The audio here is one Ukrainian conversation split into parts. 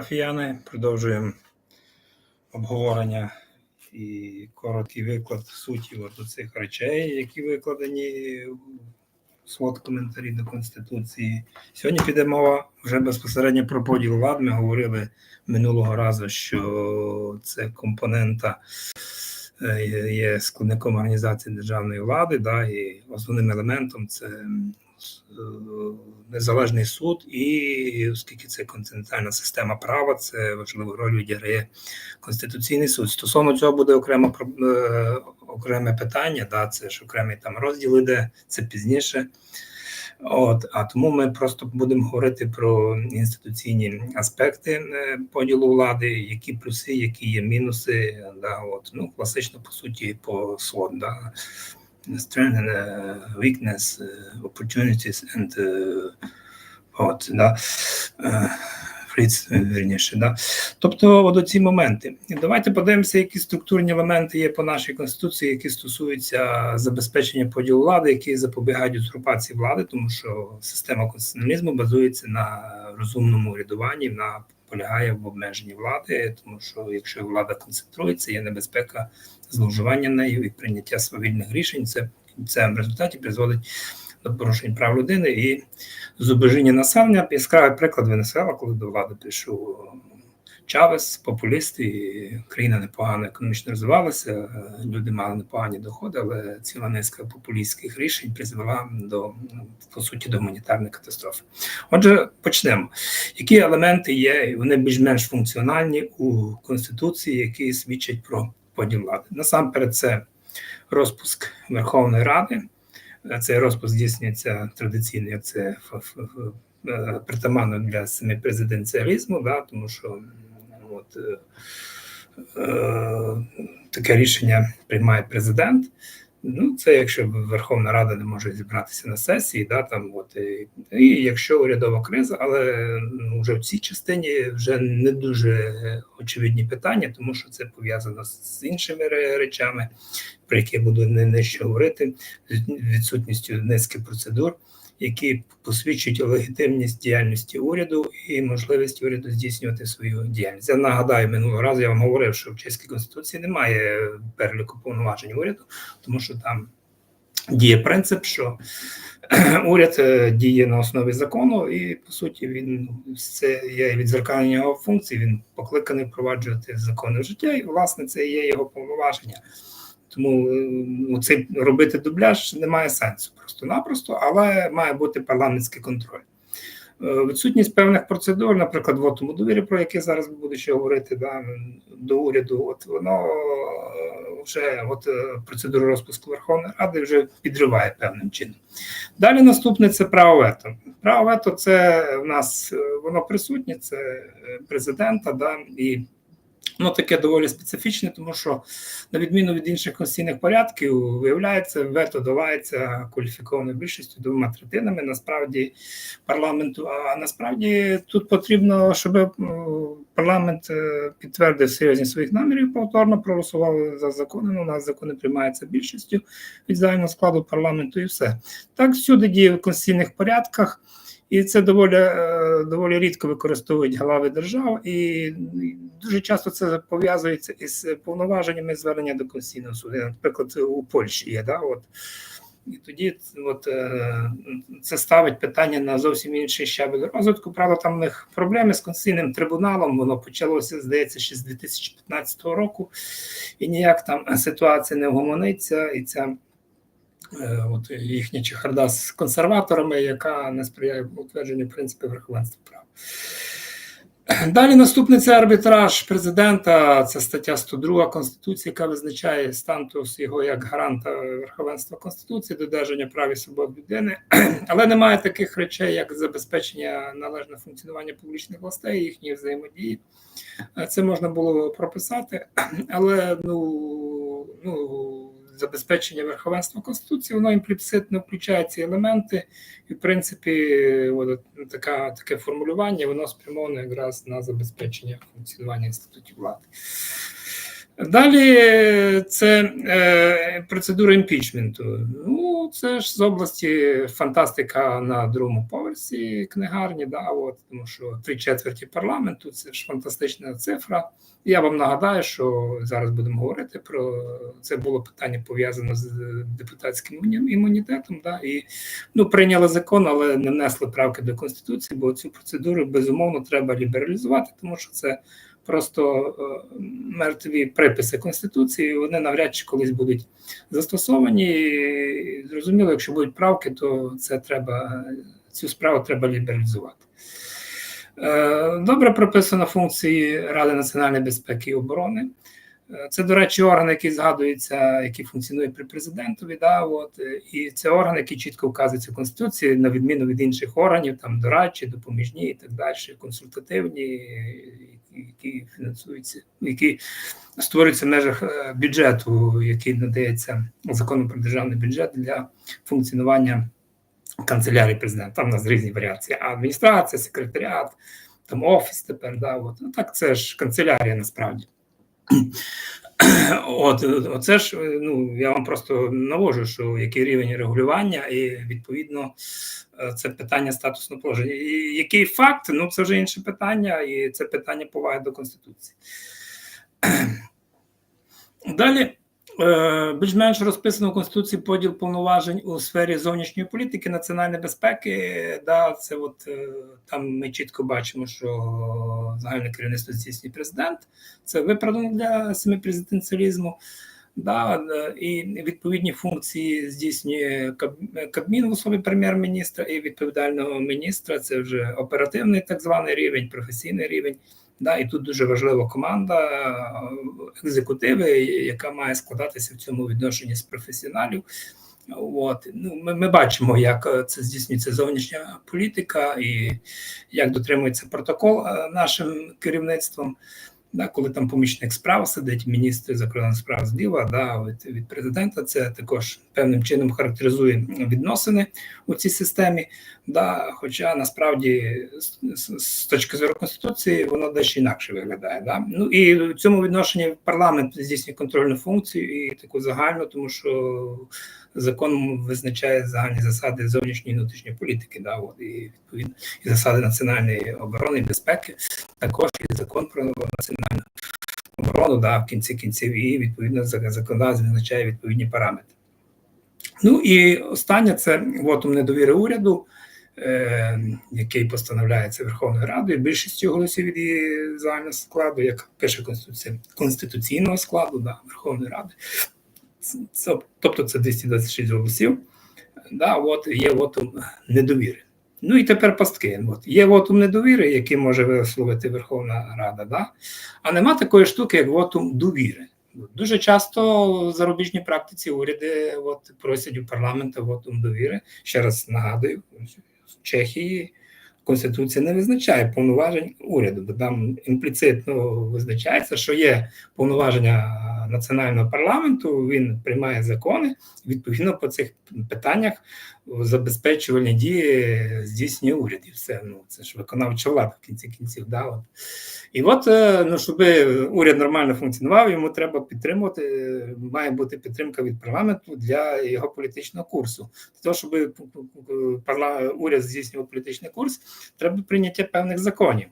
парафіяни. Продовжуємо обговорення і короткий виклад суті от цих речей, які викладені в свод коментарі до Конституції. Сьогодні піде мова вже безпосередньо про поділ влад. Ми говорили минулого разу, що це компонента е, є складником організації державної влади, да, і основним елементом це незалежний суд, і оскільки це континентальна система права, це важливу роль відіграє Конституційний суд. Стосовно цього буде окремо е, окреме питання, да, це ж окремий там розділ іде, це пізніше. От, а тому ми просто будемо говорити про інституційні аспекти е, поділу влади, які плюси, які є мінуси. Да, от, ну, класично по суті, по СВОД. Да. Strength and uh, weakness, uh, opportunities and uh, от, да. Uh, Фріц, вірніше, да. Тобто, от ці моменти. Давайте подивимося, які структурні елементи є по нашій конституції, які стосуються забезпечення поділу влади, які запобігають узурпації влади, тому що система конституціоналізму базується на розумному урядуванні, на полягає в обмеженні влади, тому що якщо влада концентрується, є небезпека зловживання нею і прийняття свавільних рішень. Це це в результаті призводить до порушень прав людини і зубожіння населення. Яскравий приклад Венесуела, коли до влади прийшов Чавес, популіст, і країна непогано економічно розвивалася, люди мали непогані доходи, але ціла низка популістських рішень призвела до по суті до гуманітарної катастрофи. Отже, почнемо. Які елементи є, вони більш-менш функціональні у Конституції, які свідчать про поділ влади? Насамперед, це розпуск Верховної Ради. Цей розпуск здійснюється традиційно, як це е, притаманно для семипрезиденціалізму, да, тому що таке рішення приймає президент. Ну, це якщо Верховна Рада не може зібратися на сесії, да, там от і, і якщо урядова криза, але ну, вже в цій частині вже не дуже очевидні питання, тому що це пов'язано з іншими речами, про які я буду не нижче говорити, відсутністю низки процедур які посвідчують легітимність діяльності уряду і можливість уряду здійснювати свою діяльність. Я нагадаю, минулого разу я вам говорив, що в чеській конституції немає переліку повноважень уряду, тому що там діє принцип, що уряд е, діє на основі закону, і по суті він це є відзеркалення його функцій. Він покликаний впроваджувати закони в життя, і власне це є його повноваження. Тому ну, це робити дубляж немає сенсу просто-напросто, але має бути парламентський контроль. Е, відсутність певних процедур, наприклад, вотому довірі, про яке зараз буде ще говорити да, до уряду, от воно е, вже от процедуру розпуску Верховної Ради вже підриває певним чином. Далі наступне це право вето. Право вето це в нас воно присутнє, це президента, да, і Воно таке доволі специфічне, тому що, на відміну від інших конституційних порядків, виявляється, вето долається кваліфікованою більшістю двома третинами. Насправді парламенту. А насправді тут потрібно, щоб парламент е, підтвердив серйозні своїх намірів, повторно проголосували за закони. Ну, у нас закони приймаються більшістю від загального складу парламенту, і все так всюди діє в конституційних порядках. І це доволі е, доволі рідко використовують глави держав, і дуже часто це пов'язується із повноваженнями звернення до Конституційного суду. Наприклад, у Польщі є. Да, от. І тоді от, е, це ставить питання на зовсім інший щабель розвитку. Правда, там у них проблеми з Конституційним трибуналом. Воно почалося, здається, ще з 2015 року, і ніяк там ситуація не вгомониться, і ця от їхня чехарда з консерваторами, яка не сприяє утвердженню принципів верховенства права. Далі наступний це арбітраж президента. Це стаття 102 Конституції, яка визначає статус його як гаранта верховенства Конституції, додержання прав і свобод людини, але немає таких речей, як забезпечення належного функціонування публічних властей, їхньої взаємодії. Е, це можна було прописати, але ну ну забезпечення верховенства Конституції, воно імпліцитно включає ці елементи, і, в принципі, от, така, таке формулювання воно спрямоване якраз на забезпечення функціонування інститутів влади. Далі е, це е, процедура імпічменту. Ну, це ж з області фантастика на другому поверсі книгарні. Да, от, тому що три четверті парламенту це ж фантастична цифра. Я вам нагадаю, що зараз будемо говорити про це було питання пов'язане з депутатським імунітетом. Да, і ну, прийняли закон, але не внесли правки до конституції, бо цю процедуру безумовно треба лібералізувати, тому що це просто е, мертві приписи конституції. Вони навряд чи колись будуть застосовані. І, Зрозуміло, якщо будуть правки, то це треба цю справу треба лібералізувати. Е, Добре прописано функції Ради національної безпеки і оборони. Е, Це, до речі, орган, який згадується, який функціонує при президентові. Да, от, і це орган, який чітко вказується в Конституції, на відміну від інших органів, там дорадчі, допоміжні і так далі, консультативні, які фінансуються, які створюються в межах е, бюджету, який надається законом про державний бюджет для функціонування канцелярії президента. Там у нас різні варіації. Адміністрація, секретаріат, там офіс тепер. Да, от. Ну, так це ж канцелярія насправді. От, оце ж, ну я вам просто навожу, що який рівень регулювання, і відповідно е, це питання статусного положення. І який факт? Ну це вже інше питання, і це питання поваги до конституції. Далі більш-менш розписано в Конституції поділ повноважень у сфері зовнішньої політики, національної безпеки. Да, це от е, там ми чітко бачимо, що загальне керівництво здійснює президент. Це виправдано для семипрезиденціалізму. Да, е, і відповідні функції здійснює Кабмін в особі прем'єр-міністра і відповідального міністра. Це вже оперативний так званий рівень, професійний рівень. Да, і тут дуже важлива команда е, екзекутиви, яка має складатися в цьому відношенні з професіоналів. От ну ми, ми бачимо, як е, це здійснюється зовнішня політика і як дотримується протокол е, нашим керівництвом. Да, коли там помічник справ сидить, міністр закордонних справ зліва, да, від, від президента, це також певним чином характеризує відносини у цій системі. Да, Хоча насправді з, з, точки зору конституції воно дещо інакше виглядає. Да? Ну і в цьому відношенні парламент здійснює контрольну функцію і таку загальну, тому що закон визначає загальні засади зовнішньої внутрішньої політики. Да, от, і відповідно і засади національної оборони і безпеки, також і закон про національну оборону, да, в кінці кінців, і відповідно законодавство визначає відповідні параметри. Ну і останнє це вотум недовіри уряду, е, який постановляється Верховною Радою, більшістю голосів від її загального складу, як пише Конституція конституційного складу да, Верховної Ради. Це, тобто це 226 голосів. Да, от є вотум недовіри. Ну і тепер пастки. От. Є вотум недовіри, який може висловити Верховна Рада, да? а нема такої штуки, як вотум довіри. Дуже часто в зарубіжній практиці уряди от, просять у парламенту вотум довіри. Ще раз нагадую, в Чехії Конституція не визначає повноважень уряду, бо там імпліцитно визначається, що є повноваження національного парламенту, він приймає закони. Відповідно по цих питаннях забезпечувальні дії здійснює уряд. І все ну це ж виконавча влада в кінці кінців. Да, от. І от ну, щоб уряд нормально функціонував, йому треба підтримувати. Має бути підтримка від парламенту для його політичного курсу. Для того, щоб уряд здійснював політичний курс, треба прийняття певних законів.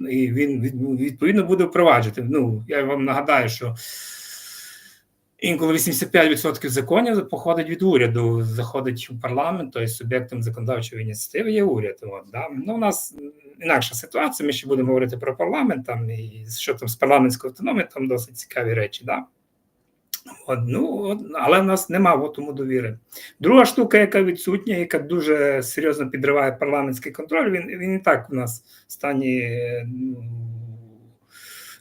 І він відповідно буде впроваджувати. Ну я вам нагадаю, що інколи 85% законів походить від уряду, заходить у парламент, тобто суб'єктом законодавчої ініціативи є уряд. От, да? Ну, у нас інакша ситуація. Ми ще будемо говорити про парламент, там і що там з парламентською автономією, там досить цікаві речі. Да? От, ну, але в нас нема вотуму довіри. Друга штука, яка відсутня, яка дуже серйозно підриває парламентський контроль, він він і так у нас в стані ну,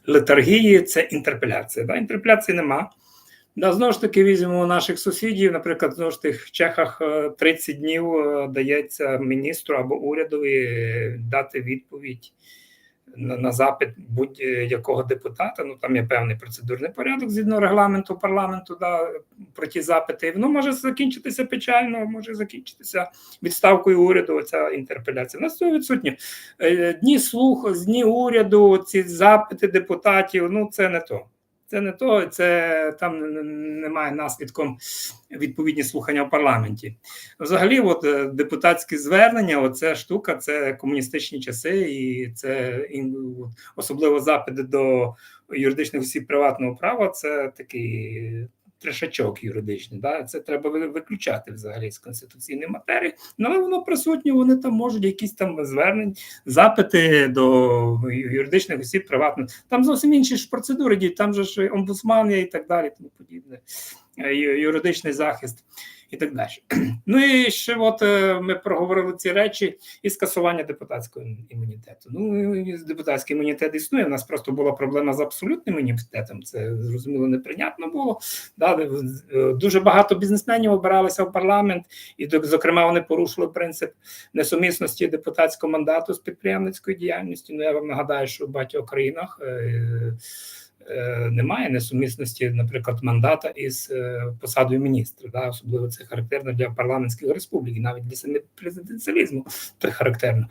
летаргії, це інтерпеляція. Да? Інтерпеляції нема. Да, знову ж таки, візьмемо наших сусідів. Наприклад, знову ж тих в Чехах 30 днів дається міністру або урядові дати відповідь на, на запит будь-якого депутата. Ну там є певний процедурний порядок згідно регламенту парламенту. Да, про ті запити. Воно може закінчитися печально, може закінчитися відставкою уряду. Оця інтерпеляція. У нас цього відсутні дні слух, дні уряду, ці запити депутатів. Ну це не то. Це не то, це там немає наслідком відповідні слухання в парламенті. Взагалі, от е, депутатські звернення, оця штука, це комуністичні часи, і це особливо запити до юридичних осіб приватного права. Це такий трешачок юридичний. Да? Це треба виключати взагалі з конституційної матерії. Ну, але воно присутнє, вони там можуть якісь там звернень, запити до юридичних осіб приватних. Там зовсім інші ж процедури діють, там же ж омбудсман є і так далі, тому подібне, Е, юридичний захист і так далі. Ну і ще от е, ми проговорили ці речі і скасування депутатського імунітету. Ну, депутатський імунітет існує. У нас просто була проблема з абсолютним імунітетом. Це зрозуміло неприйнятно було. Да, е, дуже багато бізнесменів обиралися в парламент, і зокрема вони порушили принцип несумісності депутатського мандату з підприємницькою діяльністю. Ну я вам нагадаю, що в багатьох країнах. е, Немає несумісності, наприклад, мандата із е, посадою міністра. Да? Особливо це характерно для парламентських республік, навіть для самих президенціалізму це характерно.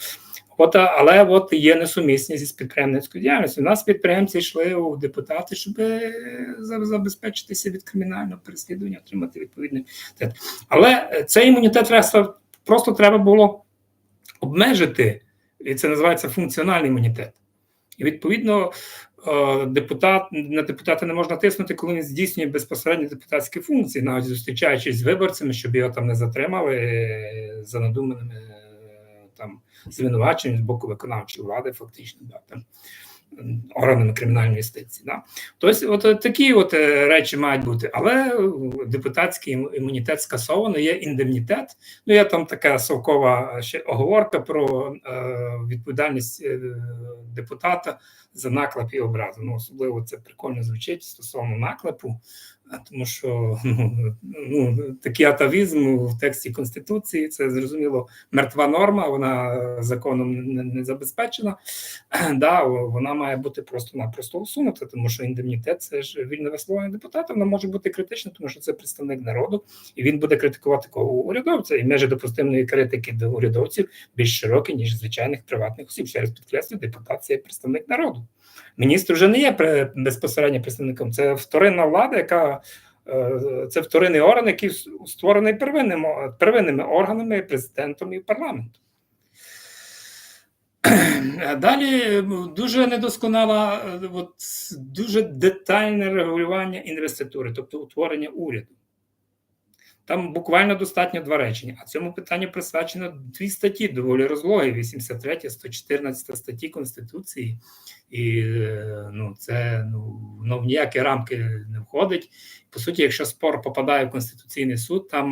От, але от є несумісність із підприємницькою діяльністю. У нас підприємці йшли у депутати, щоб е, забезпечитися від кримінального переслідування, отримати відповідний імунітет. Але е, цей імунітет просто треба було обмежити, і це називається функціональний імунітет. І відповідно е, депутат на депутата не можна тиснути, коли він здійснює безпосередньо депутатські функції, навіть зустрічаючись з виборцями, щоб його там не затримали е, за надуманими е, там звинуваченнями з боку виконавчої влади, фактично, да, там органами кримінальної юстиції. Да. Тобто, от е, такі от е, речі мають бути, але е, депутатський імунітет скасовано, є індемнітет. Ну, є там така совкова ще оговорка про е, відповідальність депутата за наклеп і образу. Ну, особливо це прикольно звучить стосовно наклепу, тому що ну, ну, такий атавізм в тексті Конституції це зрозуміло мертва норма, вона законом не, не забезпечена. Да, вона має бути просто-напросто усунута, тому що індемнітет це ж вільне висловлення депутата, воно може бути критичне, тому що це представник народу, і він буде критикувати кого урядовця. І межі допустимої критики до урядовців більш широкі, ніж звичайних приватних осіб. Ще раз підкреслюю, депутат це представник народу. Міністр вже не є безпосередньо представником, це вторинна влада, яка це вторинний орган, який створений первинним, первинними органами, президентом і парламентом. Далі дуже недосконала, е, от, дуже детальне регулювання інвеститури, тобто утворення уряду. Там буквально достатньо два речення. А цьому питанню присвячено дві статті доволі розлоги: 83, 114 статті Конституції. І е, ну, це ну, воно в ніякі рамки не входить. По суті, якщо спор попадає в Конституційний суд, там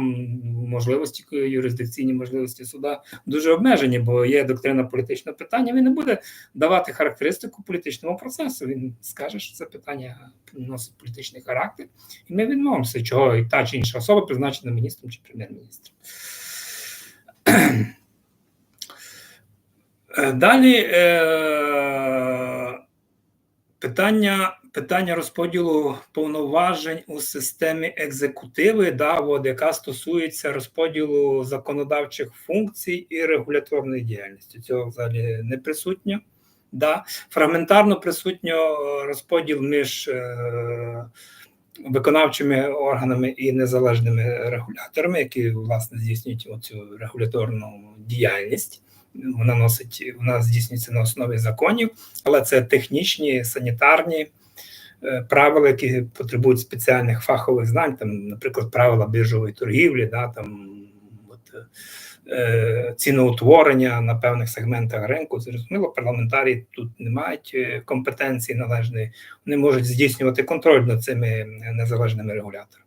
можливості юрисдикційні можливості суда дуже обмежені, бо є доктрина політичного питання. Він не буде давати характеристику політичному процесу. Він скаже, що це питання носить політичний характер, і ми відмовимося, чого і та чи інша особа призначена міністром чи прем'єр-міністром. Е, Далі е, питання, питання розподілу повноважень у системі екзекутиви, да, от, яка стосується розподілу законодавчих функцій і регуляторної діяльності. Цього взагалі не присутньо. Да. Фрагментарно присутньо розподіл між е, виконавчими органами і незалежними регуляторами, які власне здійснюють цю регуляторну діяльність. Вона носить, вона здійснюється на основі законів, але це технічні, санітарні е, правила, які потребують спеціальних фахових знань, там, наприклад, правила біржової торгівлі, да, там, от, ціноутворення на певних сегментах ринку. Зрозуміло, парламентарі тут не мають е, компетенції належної, вони можуть здійснювати контроль над цими незалежними регуляторами.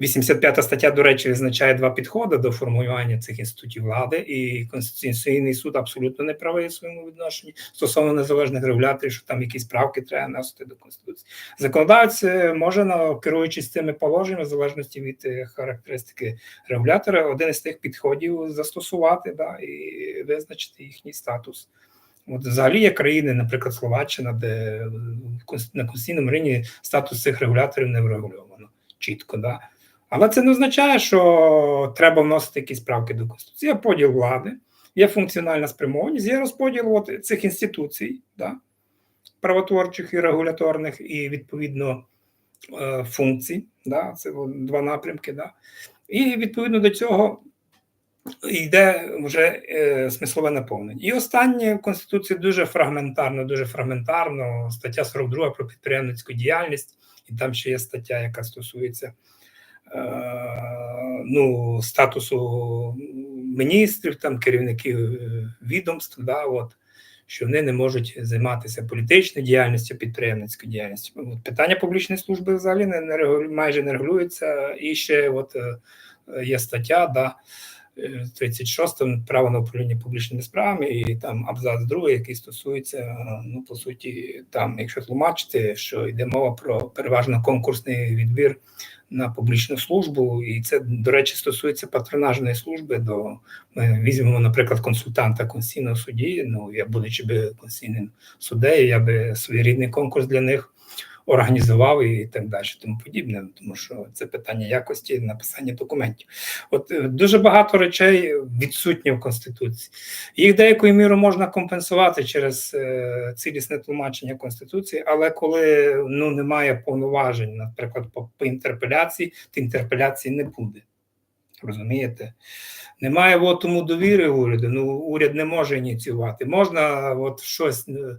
85 стаття, до речі, визначає два підходи до формулювання цих інститутів влади, і Конституційний суд абсолютно не правий у своєму відношенні стосовно незалежних регуляторів, що там якісь правки треба вносити до Конституції. Законодавець е, може, керуючись цими положеннями, в залежності від е, характеристики регулятора, один із тих підходів застосувати да, і визначити їхній статус. От взагалі є країни, наприклад, Словаччина, де е, на конституційному рівні статус цих регуляторів не врегульовано чітко. Да. Але це не означає, що треба вносити якісь правки до Конституції. Є поділ влади, є функціональна спрямованість, є розподіл от цих інституцій, да, правотворчих і регуляторних, і відповідно е, функцій, да, це два напрямки. Да. І відповідно до цього йде вже е, смислове наповнення. І останнє в Конституції дуже фрагментарно, дуже фрагментарно. Стаття 42 про підприємницьку діяльність, і там ще є стаття, яка стосується ну, статусу міністрів, там керівників е, відомств. Да, от, що вони не можуть займатися політичною діяльністю, підприємницькою діяльністю. От, питання публічної служби взагалі не, не майже не регулюється. І ще от, е, є стаття, да, е, 36 право на управління публічними справами, і там абзац другий, який стосується, е, ну по суті, там, якщо тлумачити, що йде мова про переважно конкурсний відбір на публічну службу, і це, до речі, стосується патронажної служби. До ми візьмемо, наприклад, консультанта конституційного судді. Ну я будучи би конституційним суддею, я би своєрідний конкурс для них організував і так далі, тому подібне, тому що це питання якості написання документів. От е, дуже багато речей відсутні в конституції. Їх деякою мірою можна компенсувати через е, цілісне тлумачення конституції, але коли ну немає повноважень, наприклад, по, по інтерпеляції, то інтерпеляції не буде. Розумієте? Немає вотуму довіри уряду. Ну, уряд не може ініціювати. Можна, от щось е,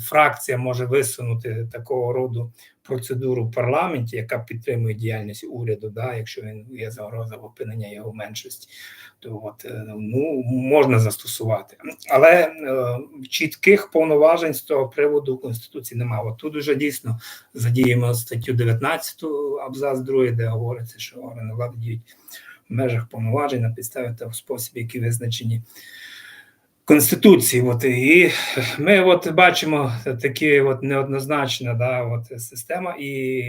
фракція може висунути такого роду процедуру в парламенті, яка підтримує діяльність уряду, да, якщо він є загроза опинення його меншості, то от е, ну можна застосувати. Але е, чітких повноважень з того приводу в конституції немає. От тут уже дійсно задіємо статтю 19 абзац 2, де говориться, що органи влади діють в межах повноважень на підставі та в спосіб, які визначені Конституції. От, і ми от бачимо такі от неоднозначна да, от, система і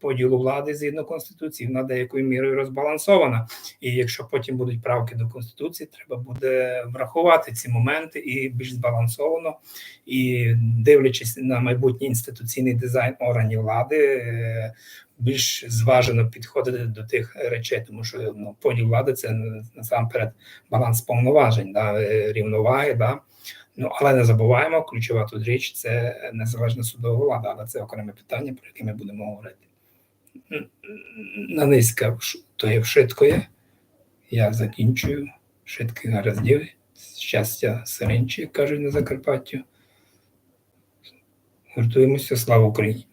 поділу влади згідно Конституції, вона деякою мірою розбалансована. І якщо потім будуть правки до Конституції, треба буде врахувати ці моменти і більш збалансовано, і дивлячись на майбутній інституційний дизайн органів влади, більш зважено підходити до тих речей, тому що ну, поділ влади це насамперед баланс повноважень, да, е, рівноваги. Да. Ну, але не забуваємо, ключова тут річ це незалежна судова влада, але це окреме питання, про яке ми будемо говорити. На низька то є. Я закінчую. Шитки гараздів, щастя сиренчі, кажуть на Закарпаттю. Гуртуємося, слава Україні!